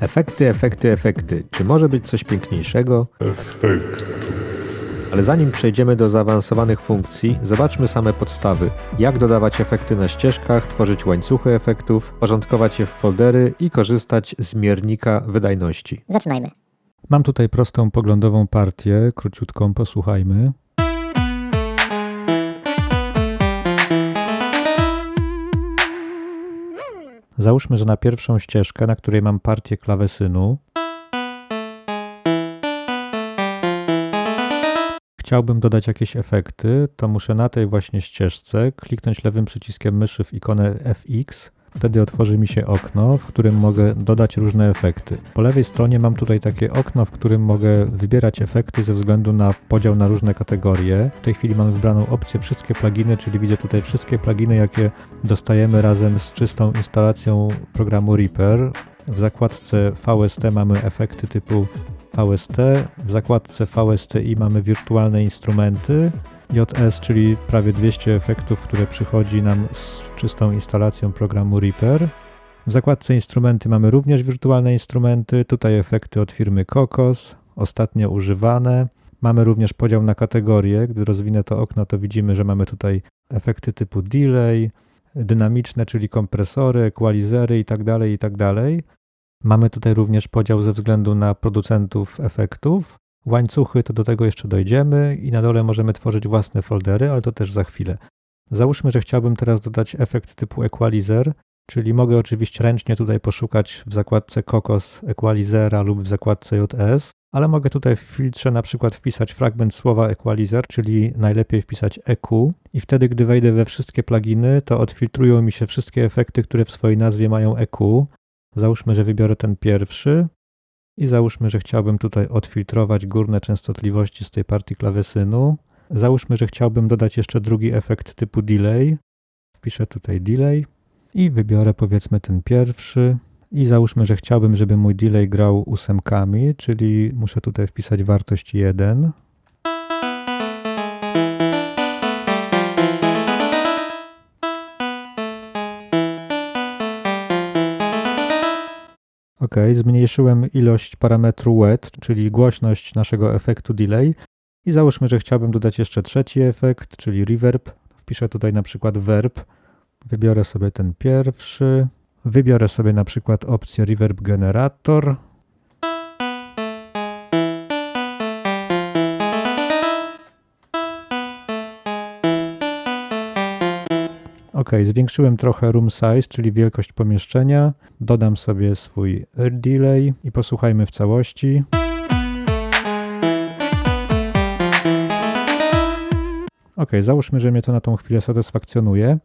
Efekty, efekty, efekty. Czy może być coś piękniejszego? Ale zanim przejdziemy do zaawansowanych funkcji, zobaczmy same podstawy. Jak dodawać efekty na ścieżkach, tworzyć łańcuchy efektów, porządkować je w foldery i korzystać z miernika wydajności. Zaczynajmy. Mam tutaj prostą poglądową partię, króciutką, posłuchajmy. Załóżmy, że na pierwszą ścieżkę, na której mam partię klawesynu, chciałbym dodać jakieś efekty, to muszę na tej właśnie ścieżce kliknąć lewym przyciskiem myszy w ikonę FX. Wtedy otworzy mi się okno, w którym mogę dodać różne efekty. Po lewej stronie mam tutaj takie okno, w którym mogę wybierać efekty ze względu na podział na różne kategorie. W tej chwili mam wybraną opcję wszystkie pluginy, czyli widzę tutaj wszystkie pluginy, jakie dostajemy razem z czystą instalacją programu Reaper. W zakładce VST mamy efekty typu VST. W zakładce VSTI mamy wirtualne instrumenty. JS, czyli prawie 200 efektów, które przychodzi nam z czystą instalacją programu Reaper. W zakładce instrumenty mamy również wirtualne instrumenty. Tutaj efekty od firmy Kokos, ostatnio używane. Mamy również podział na kategorie. Gdy rozwinę to okno, to widzimy, że mamy tutaj efekty typu delay, dynamiczne, czyli kompresory, equalizery itd., itd. Mamy tutaj również podział ze względu na producentów efektów. Łańcuchy to do tego jeszcze dojdziemy i na dole możemy tworzyć własne foldery, ale to też za chwilę. Załóżmy, że chciałbym teraz dodać efekt typu equalizer, czyli mogę oczywiście ręcznie tutaj poszukać w zakładce Kokos Equalizera lub w zakładce JS, ale mogę tutaj w filtrze na przykład wpisać fragment słowa equalizer, czyli najlepiej wpisać EQ i wtedy, gdy wejdę we wszystkie pluginy, to odfiltrują mi się wszystkie efekty, które w swojej nazwie mają EQ. Załóżmy, że wybiorę ten pierwszy i załóżmy, że chciałbym tutaj odfiltrować górne częstotliwości z tej partii klawesynu. Załóżmy, że chciałbym dodać jeszcze drugi efekt typu delay. Wpiszę tutaj delay i wybiorę powiedzmy ten pierwszy. I załóżmy, że chciałbym, żeby mój delay grał ósemkami, czyli muszę tutaj wpisać wartość 1. Ok, zmniejszyłem ilość parametru wet, czyli głośność naszego efektu delay i załóżmy, że chciałbym dodać jeszcze trzeci efekt, czyli reverb. Wpiszę tutaj na przykład verb. Wybiorę sobie ten pierwszy. Wybiorę sobie na przykład opcję reverb generator. Ok, zwiększyłem trochę room size, czyli wielkość pomieszczenia. Dodam sobie swój delay i posłuchajmy w całości. Ok, załóżmy, że mnie to na tą chwilę satysfakcjonuje.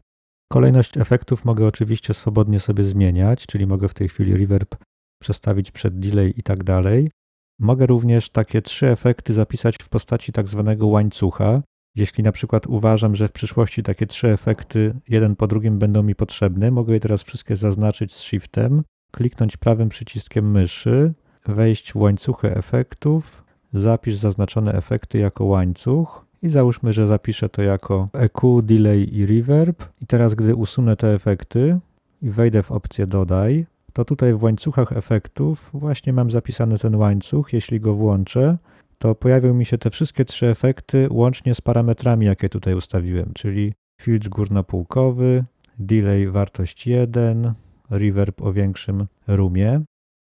Kolejność efektów mogę oczywiście swobodnie sobie zmieniać, czyli mogę w tej chwili reverb przestawić przed delay i tak dalej. Mogę również takie trzy efekty zapisać w postaci tak zwanego łańcucha. Jeśli na przykład uważam, że w przyszłości takie trzy efekty jeden po drugim będą mi potrzebne, mogę je teraz wszystkie zaznaczyć z Shiftem, kliknąć prawym przyciskiem myszy, wejść w łańcuchy efektów, zapisz zaznaczone efekty jako łańcuch i załóżmy, że zapiszę to jako EQ, Delay i Reverb. I teraz, gdy usunę te efekty i wejdę w opcję Dodaj, to tutaj w łańcuchach efektów właśnie mam zapisany ten łańcuch. Jeśli go włączę, to pojawią mi się te wszystkie trzy efekty łącznie z parametrami, jakie tutaj ustawiłem, czyli filtr górnopółkowy, delay wartość 1, reverb o większym rumie,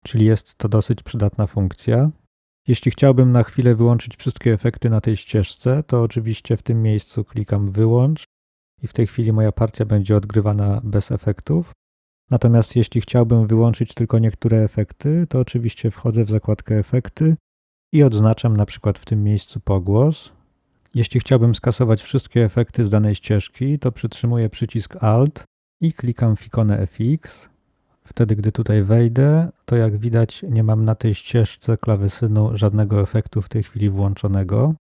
czyli jest to dosyć przydatna funkcja. Jeśli chciałbym na chwilę wyłączyć wszystkie efekty na tej ścieżce, to oczywiście w tym miejscu klikam wyłącz i w tej chwili moja partia będzie odgrywana bez efektów. Natomiast jeśli chciałbym wyłączyć tylko niektóre efekty, to oczywiście wchodzę w zakładkę efekty i odznaczam na przykład w tym miejscu pogłos. Jeśli chciałbym skasować wszystkie efekty z danej ścieżki, to przytrzymuję przycisk Alt i klikam w ikonę FX. Wtedy, gdy tutaj wejdę, to jak widać nie mam na tej ścieżce klawesynu żadnego efektu w tej chwili włączonego.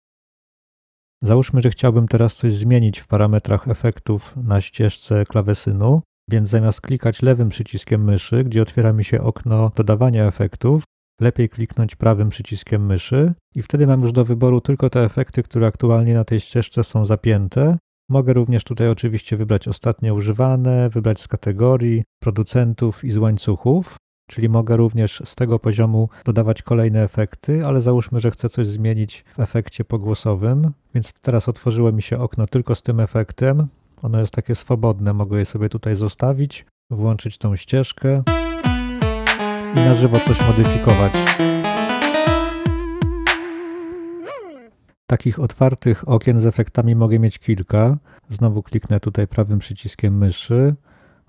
Załóżmy, że chciałbym teraz coś zmienić w parametrach efektów na ścieżce klawesynu, więc zamiast klikać lewym przyciskiem myszy, gdzie otwiera mi się okno dodawania efektów, lepiej kliknąć prawym przyciskiem myszy i wtedy mam już do wyboru tylko te efekty, które aktualnie na tej ścieżce są zapięte. Mogę również tutaj oczywiście wybrać ostatnio używane, wybrać z kategorii, producentów i z łańcuchów, czyli mogę również z tego poziomu dodawać kolejne efekty, ale załóżmy, że chcę coś zmienić w efekcie pogłosowym, więc teraz otworzyło mi się okno tylko z tym efektem. Ono jest takie swobodne, mogę je sobie tutaj zostawić, włączyć tą ścieżkę i na żywo coś modyfikować. Takich otwartych okien z efektami mogę mieć kilka. Znowu kliknę tutaj prawym przyciskiem myszy.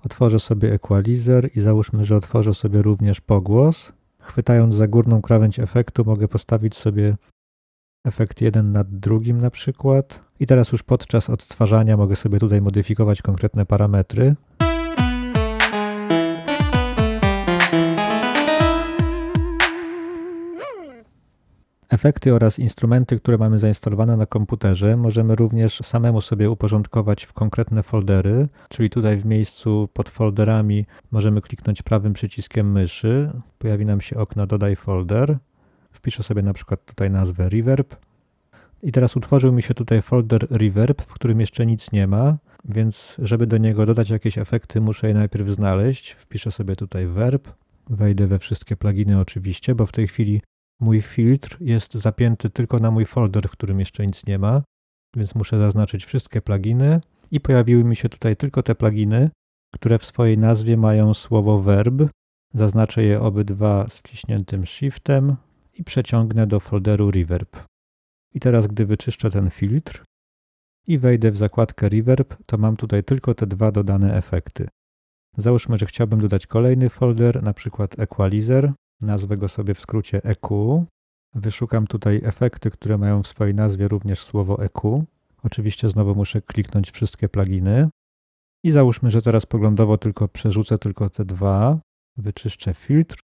Otworzę sobie equalizer i załóżmy, że otworzę sobie również pogłos. Chwytając za górną krawędź efektu mogę postawić sobie efekt jeden nad drugim na przykład. I teraz już podczas odtwarzania mogę sobie tutaj modyfikować konkretne parametry. Efekty oraz instrumenty, które mamy zainstalowane na komputerze, możemy również samemu sobie uporządkować w konkretne foldery, czyli tutaj w miejscu pod folderami możemy kliknąć prawym przyciskiem myszy, pojawi nam się okno Dodaj folder, wpiszę sobie na przykład tutaj nazwę Reverb. I teraz utworzył mi się tutaj folder Reverb, w którym jeszcze nic nie ma, więc żeby do niego dodać jakieś efekty muszę je najpierw znaleźć, wpiszę sobie tutaj verb, wejdę we wszystkie pluginy oczywiście, bo w tej chwili Mój filtr jest zapięty tylko na mój folder, w którym jeszcze nic nie ma, więc muszę zaznaczyć wszystkie pluginy i pojawiły mi się tutaj tylko te pluginy, które w swojej nazwie mają słowo verb. Zaznaczę je obydwa z wciśniętym shiftem i przeciągnę do folderu reverb. I teraz, gdy wyczyszczę ten filtr i wejdę w zakładkę reverb, to mam tutaj tylko te dwa dodane efekty. Załóżmy, że chciałbym dodać kolejny folder, na przykład equalizer. Nazwę go sobie w skrócie EQ. Wyszukam tutaj efekty, które mają w swojej nazwie również słowo EQ. Oczywiście znowu muszę kliknąć wszystkie pluginy. I załóżmy, że teraz poglądowo tylko przerzucę tylko te dwa, wyczyszczę filtr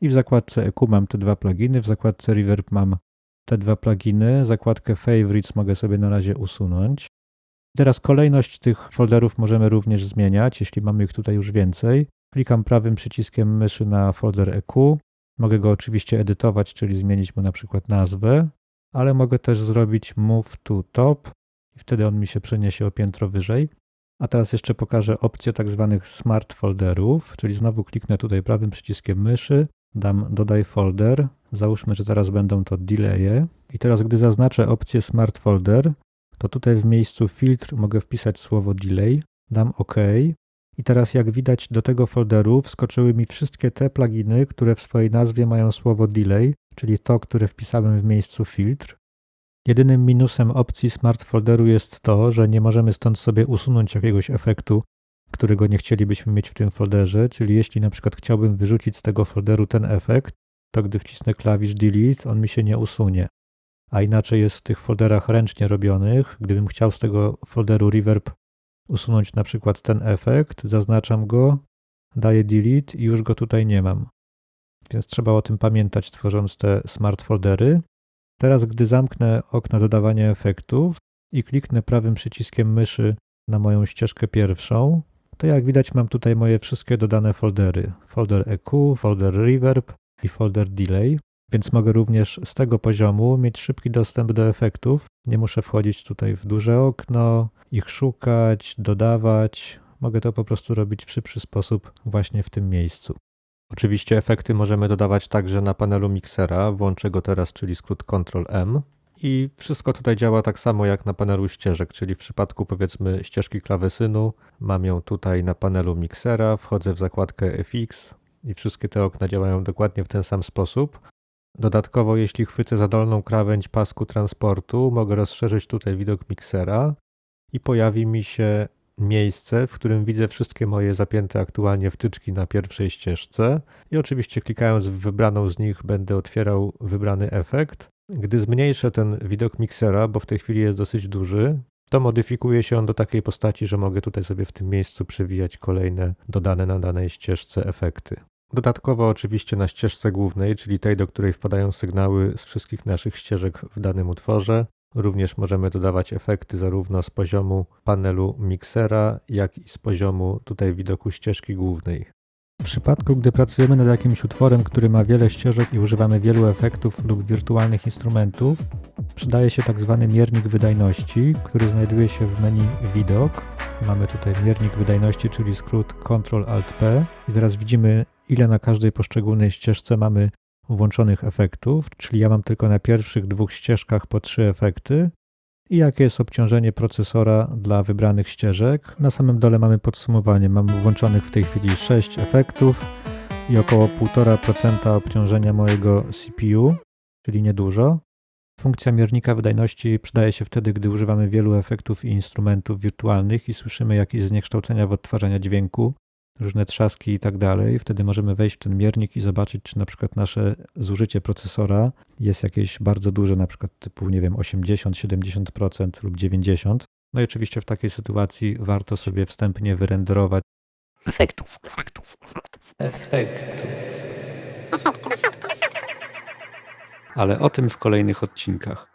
i w zakładce EQ mam te dwa pluginy, w zakładce Reverb mam te dwa pluginy, zakładkę Favorites mogę sobie na razie usunąć. Teraz kolejność tych folderów możemy również zmieniać, jeśli mamy ich tutaj już więcej. Klikam prawym przyciskiem myszy na folder EQ, Mogę go oczywiście edytować, czyli zmienić mu na przykład nazwę, ale mogę też zrobić move to top i wtedy on mi się przeniesie o piętro wyżej. A teraz jeszcze pokażę opcję tak zwanych smart folderów, czyli znowu kliknę tutaj prawym przyciskiem myszy, dam dodaj folder, załóżmy, że teraz będą to delaye i teraz gdy zaznaczę opcję smart folder, to tutaj w miejscu filtr mogę wpisać słowo delay, dam OK i teraz jak widać do tego folderu wskoczyły mi wszystkie te pluginy, które w swojej nazwie mają słowo delay, czyli to, które wpisałem w miejscu filtr. Jedynym minusem opcji smart folderu jest to, że nie możemy stąd sobie usunąć jakiegoś efektu, którego nie chcielibyśmy mieć w tym folderze, czyli jeśli na przykład chciałbym wyrzucić z tego folderu ten efekt, to gdy wcisnę klawisz delete, on mi się nie usunie. A inaczej jest w tych folderach ręcznie robionych. Gdybym chciał z tego folderu reverb usunąć na przykład ten efekt, zaznaczam go, daję delete i już go tutaj nie mam. Więc trzeba o tym pamiętać, tworząc te smart foldery. Teraz, gdy zamknę okno dodawania efektów i kliknę prawym przyciskiem myszy na moją ścieżkę pierwszą, to jak widać mam tutaj moje wszystkie dodane foldery. Folder EQ, folder Reverb i folder Delay więc mogę również z tego poziomu mieć szybki dostęp do efektów. Nie muszę wchodzić tutaj w duże okno, ich szukać, dodawać. Mogę to po prostu robić w szybszy sposób właśnie w tym miejscu. Oczywiście efekty możemy dodawać także na panelu miksera. Włączę go teraz, czyli skrót Ctrl M. I wszystko tutaj działa tak samo jak na panelu ścieżek, czyli w przypadku powiedzmy ścieżki klawesynu mam ją tutaj na panelu miksera, wchodzę w zakładkę FX i wszystkie te okna działają dokładnie w ten sam sposób. Dodatkowo, jeśli chwycę za dolną krawędź pasku transportu, mogę rozszerzyć tutaj widok miksera i pojawi mi się miejsce, w którym widzę wszystkie moje zapięte aktualnie wtyczki na pierwszej ścieżce i oczywiście klikając w wybraną z nich będę otwierał wybrany efekt. Gdy zmniejszę ten widok miksera, bo w tej chwili jest dosyć duży, to modyfikuje się on do takiej postaci, że mogę tutaj sobie w tym miejscu przewijać kolejne dodane na danej ścieżce efekty. Dodatkowo oczywiście na ścieżce głównej, czyli tej, do której wpadają sygnały z wszystkich naszych ścieżek w danym utworze, również możemy dodawać efekty zarówno z poziomu panelu miksera, jak i z poziomu tutaj widoku ścieżki głównej. W przypadku, gdy pracujemy nad jakimś utworem, który ma wiele ścieżek i używamy wielu efektów lub wirtualnych instrumentów, przydaje się tak zwany miernik wydajności, który znajduje się w menu Widok. Mamy tutaj miernik wydajności, czyli skrót Ctrl-Alt-P i teraz widzimy ile na każdej poszczególnej ścieżce mamy włączonych efektów, czyli ja mam tylko na pierwszych dwóch ścieżkach po trzy efekty i jakie jest obciążenie procesora dla wybranych ścieżek. Na samym dole mamy podsumowanie. Mam włączonych w tej chwili 6 efektów i około 1,5% obciążenia mojego CPU, czyli niedużo. Funkcja miernika wydajności przydaje się wtedy, gdy używamy wielu efektów i instrumentów wirtualnych i słyszymy jakieś zniekształcenia w odtwarzania dźwięku, różne trzaski i tak dalej. Wtedy możemy wejść w ten miernik i zobaczyć, czy na przykład nasze zużycie procesora jest jakieś bardzo duże, na przykład typu, nie wiem, 80, 70% lub 90%. No i oczywiście w takiej sytuacji warto sobie wstępnie wyrenderować efektów, efektów, efektów. efektów. Ale o tym w kolejnych odcinkach.